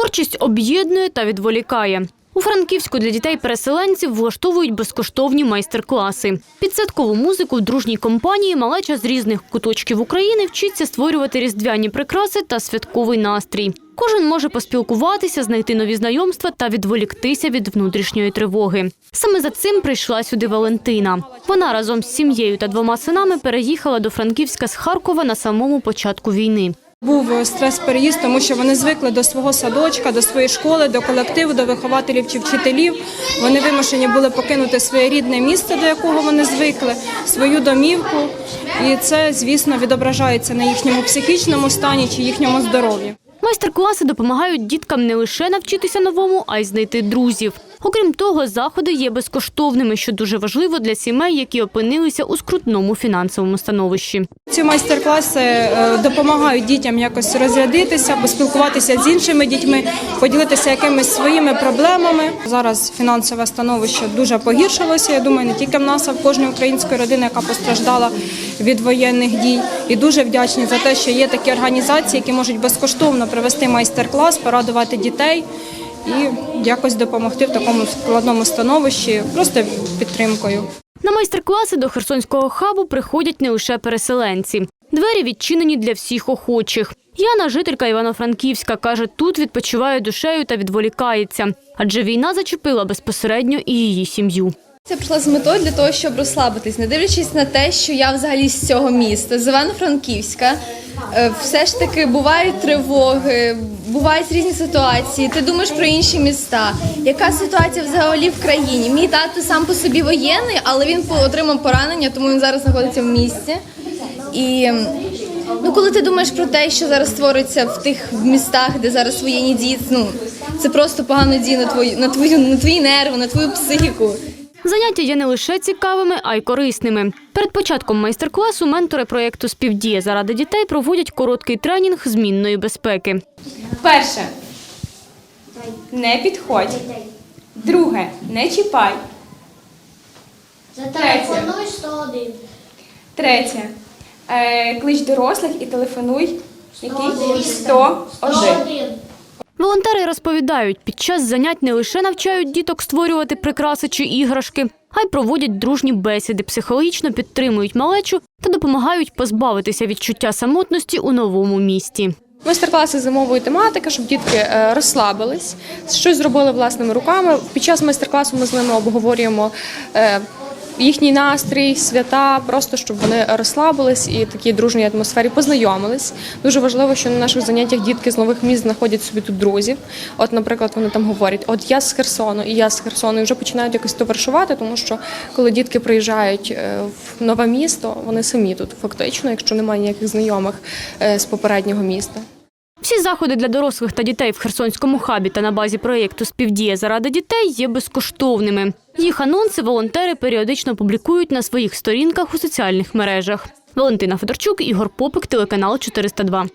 Творчість об'єднує та відволікає. У Франківську для дітей-переселенців влаштовують безкоштовні майстер-класи. Під музику в дружній компанії малеча з різних куточків України вчиться створювати різдвяні прикраси та святковий настрій. Кожен може поспілкуватися, знайти нові знайомства та відволіктися від внутрішньої тривоги. Саме за цим прийшла сюди Валентина. Вона разом з сім'єю та двома синами переїхала до Франківська з Харкова на самому початку війни. Був стрес-переїзд, тому що вони звикли до свого садочка, до своєї школи, до колективу, до вихователів чи вчителів. Вони вимушені були покинути своє рідне місце, до якого вони звикли, свою домівку. І це, звісно, відображається на їхньому психічному стані чи їхньому здоров'ї. Майстер-класи допомагають діткам не лише навчитися новому, а й знайти друзів. Окрім того, заходи є безкоштовними, що дуже важливо для сімей, які опинилися у скрутному фінансовому становищі. Ці майстер-класи е, допомагають дітям якось розрядитися, поспілкуватися з іншими дітьми, поділитися якимись своїми проблемами. Зараз фінансове становище дуже погіршилося. Я думаю, не тільки в нас, а в кожній української родини, яка постраждала від воєнних дій. І дуже вдячні за те, що є такі організації, які можуть безкоштовно провести майстер-клас, порадувати дітей і якось допомогти в такому складному становищі, просто підтримкою. На майстер-класи до Херсонського хабу приходять не лише переселенці. Двері відчинені для всіх охочих. Яна, жителька Івано-Франківська, каже, тут відпочиває душею та відволікається, адже війна зачепила безпосередньо і її сім'ю. Я прийшла з метою для того, щоб розслабитись, не дивлячись на те, що я взагалі з цього міста, з Івано-Франківська. Е, Все ж таки бувають тривоги, бувають різні ситуації. Ти думаєш про інші міста. Яка ситуація взагалі в країні? Мій тато сам по собі воєнний, але він отримав поранення, тому він зараз знаходиться в місті. І ну, коли ти думаєш про те, що зараз твориться в тих містах, де зараз воєнні дії, ну це просто погано діє на твою на твою на твої нерви, на твою психіку. Заняття є не лише цікавими, а й корисними. Перед початком майстер-класу ментори проєкту Співдія заради дітей проводять короткий тренінг змінної безпеки. Перше. Не підходь. Друге. Не чіпай. Зателефонуй 101. Третє. Е, клич дорослих і телефонуй. Який? 101. 101. 101. Волонтери розповідають, під час занять не лише навчають діток створювати прикраси чи іграшки, а й проводять дружні бесіди, психологічно підтримують малечу та допомагають позбавитися відчуття самотності у новому місті. Майстер-класи зимової тематики, щоб дітки е, розслабились, щось зробили власними руками. Під час майстер-класу ми з ними обговорюємо е, їхній настрій, свята, просто щоб вони розслабились і в такій дружній атмосфері познайомились. Дуже важливо, що на наших заняттях дітки з нових міст знаходять собі тут друзів. От, наприклад, вони там говорять: от я з Херсону, і я з Херсону, і вже починають якось товаришувати, тому що коли дітки приїжджають е, в нове місто, вони самі тут фактично, якщо немає ніяких знайомих е, з попереднього міста. Всі заходи для дорослих та дітей в Херсонському хабі та на базі проєкту Співдія заради дітей є безкоштовними. Їх анонси волонтери періодично публікують на своїх сторінках у соціальних мережах. Валентина Федорчук, Ігор Попик, телеканал 402.